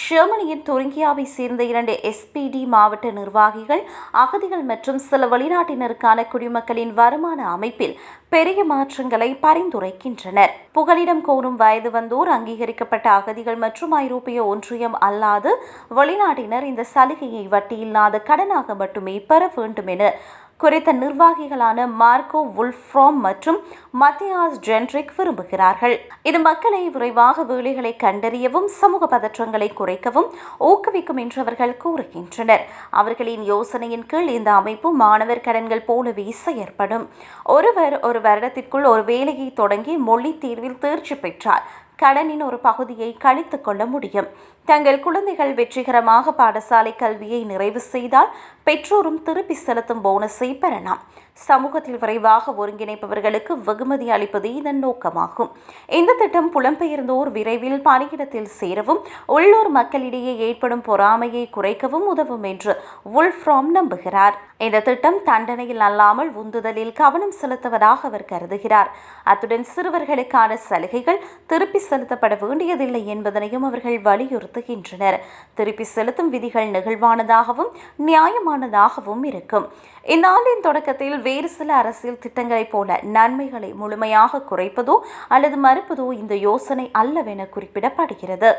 ஜெர்மனியின் துருங்கியாவை சேர்ந்த இரண்டு எஸ்பிடி மாவட்ட நிர்வாகிகள் அகதிகள் மற்றும் சில வெளிநாட்டினருக்கான குடிமக்களின் வருமான அமைப்பில் பெரிய மாற்றங்களை பரிந்துரைக்கின்றனர். புகலிடம் கோரும் வயது வந்தோர் அங்கீகரிக்கப்பட்ட அகதிகள் மற்றும் ஐரோப்பிய ஒன்றியம் அல்லாது வெளிநாட்டினர் இந்த சலுகையை வட்டியில்லாத கடனாக மட்டுமே பெற வேண்டும் என குறித்த நிர்வாகிகளான மார்க்கோ வுல்ஃப்ராம் மற்றும் மத்தியாஸ் ஜென்ட்ரிக் விரும்புகிறார்கள். இது மக்களை விரைவாக வேலைகளை கண்டறியவும் சமூக பதற்றங்களை குறைக்கவும் ஊக்குவிக்கும் என்று அவர்கள் கூறுகின்றனர். அவர்களின் யோசனையின் கீழ் இந்த அமைப்பு மாணவர் கடன்கள் போலவே செயற்படும் ஒருவர் ஒரு வருடத்திற்குள் ஒரு வேலையை தொடங்கி மொழி தேர்வில் தேர்ச்சி பெற்றார். கடனின் ஒரு பகுதியை கழித்து கொள்ள முடியும். தங்கள் குழந்தைகள் வெற்றிகரமாக பாடசாலை கல்வியை நிறைவு செய்தால் பெற்றோரும் திருப்பி செலுத்தும் போனஸை பெறலாம். சமூகத்தில் விரைவாக ஒருங்கிணைப்பவர்களுக்கு வெகுமதி அளிப்பது இதன் நோக்கமாகும். இந்த திட்டம் புலம்பெயர்ந்தோர் விரைவில் பணியிடத்தில் சேரவும் உள்ளூர் மக்களிடையே ஏற்படும் பொறாமையை குறைக்கவும் உதவும் என்று உல்ஃப்ராம் நம்புகிறார். இந்த திட்டம் தண்டனையில் அல்லாமல் உந்துதலில் கவனம் செலுத்துவதாக அவர் கருதுகிறார். அத்துடன் சிறுவர்களுக்கான சலுகைகள் திருப்பி செலுத்தப்பட வேண்டியதில்லை என்பதனையும் அவர்கள் வலியுறுத்துகின்றனர். திருப்பி செலுத்தும் விதிகள் நெகிழ்வானதாகவும் நியாயமானதாகவும் இருக்கும். இந்த ஆண்டின் தொடக்கத்தில் வேறு சில அரசியல் திட்டங்களைப் போல நன்மைகளை முழுமையாக குறைப்பதோ அல்லது மறுப்பதோ இந்த யோசனை அல்லவென குறிப்பிடப்படுகிறது.